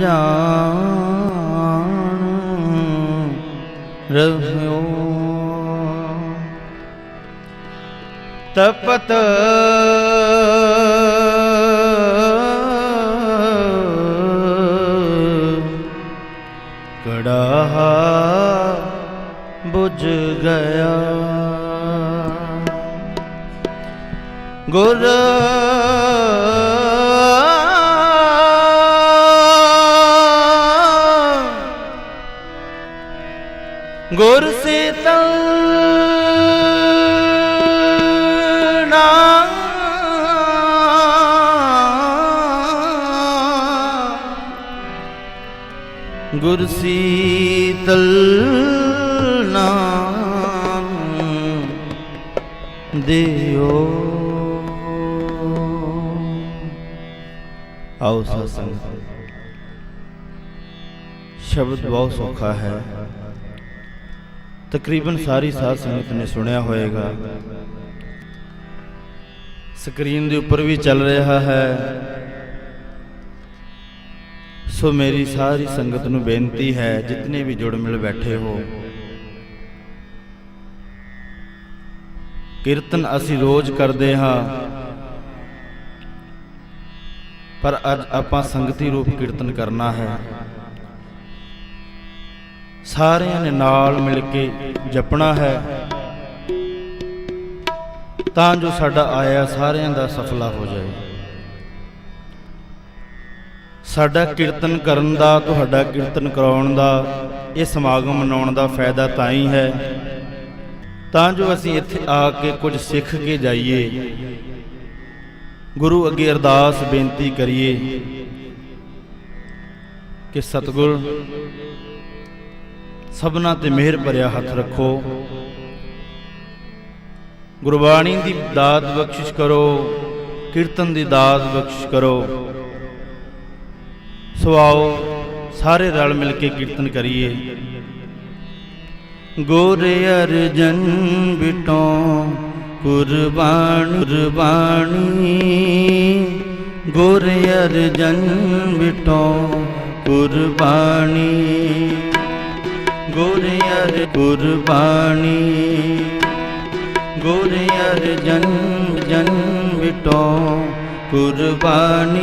ਜਾਣ ਰਹਿਓ ਤਪਤ ਕੜਾਹਾ ਬੁਝ ਗਿਆ। ਗੁਰ ਗੁਰ ਸੀਤਲ ਗੁਰ ਸੀਤਲ ਨਾਮ ਦਿਓ। ਆਓ ਸਾਧ ਸ਼ਬਦ ਬਹੁਤ ਸੌਖਾ ਹੈ। ਤਕਰੀਬਨ ਸਾਰੀ ਸਾਧ ਸੰਗਤ ਨੇ ਸੁਣਿਆ ਹੋਵੇਗਾ। ਸਕਰੀਨ ਦੇ ਉੱਪਰ ਵੀ ਚੱਲ ਰਿਹਾ ਹੈ। ਸੋ ਮੇਰੀ ਸਾਰੀ ਸੰਗਤ ਨੂੰ ਬੇਨਤੀ ਹੈ, ਜਿਤਨੇ ਵੀ ਜੁੜ ਮਿਲ ਬੈਠੇ ਹੋ, ਕੀਰਤਨ ਅਸੀਂ ਰੋਜ਼ ਕਰਦੇ ਹਾਂ। ਪਰ ਅੱਜ ਆਪਾਂ ਸੰਗਤੀ ਰੂਪ ਕੀਰਤਨ ਕਰਨਾ ਹੈ। ਸਾਰਿਆਂ ਨੇ ਨਾਲ ਮਿਲ ਕੇ ਜਪਣਾ ਹੈ। ਤਾਂ ਜੋ ਸਾਡਾ ਆਇਆ ਸਾਰਿਆਂ ਦਾ ਸਫਲਾ ਹੋ ਜਾਏ। ਸਾਡਾ ਕੀਰਤਨ ਕਰਨ ਦਾ, ਤੁਹਾਡਾ ਕੀਰਤਨ ਕਰਾਉਣ ਦਾ, ਇਹ ਸਮਾਗਮ ਮਨਾਉਣ ਦਾ ਫਾਇਦਾ ਤਾਂ ਹੀ ਹੈ। ਤਾਂ ਜੋ ਅਸੀਂ ਇੱਥੇ ਆ ਕੇ ਕੁਝ ਸਿੱਖ ਕੇ ਜਾਈਏ। ਗੁਰੂ ਅੱਗੇ ਅਰਦਾਸ ਬੇਨਤੀ ਕਰੀਏ ਕਿ ਸਤਿਗੁਰ ਸਭਨਾ ਤੇ ਮਿਹਰ ਭਰਿਆ ਹੱਥ ਰੱਖੋ। ਗੁਰਬਾਣੀ ਦੀ ਦਾਤ ਬਖਸ਼ਿਸ਼ ਕਰੋ, ਕੀਰਤਨ ਦੀ ਦਾਤ ਬਖਸ਼ਿਸ਼ ਕਰੋ। ਸੋ ਆਓ ਸਾਰੇ ਰਲ ਮਿਲ ਕੇ ਕੀਰਤਨ ਕਰੀਏ। ਗੁਰ ਅਰਜਨ ਬਿਟੋ ਕੁਰਬਾਨ, ਕੁਰਬਾਨੀ। ਗੁਰ ਅਰਜਨ ਬਿਟੋ ਕੁਰਬਾਨੀ। ਗੁਰ ਅਰ ਗੁਰਬਾਣੀ। ਗੁਰ ਅਰਜਨ ਜਨਮ ਬਿਟੋ ਕੁਰਬਾਨੀ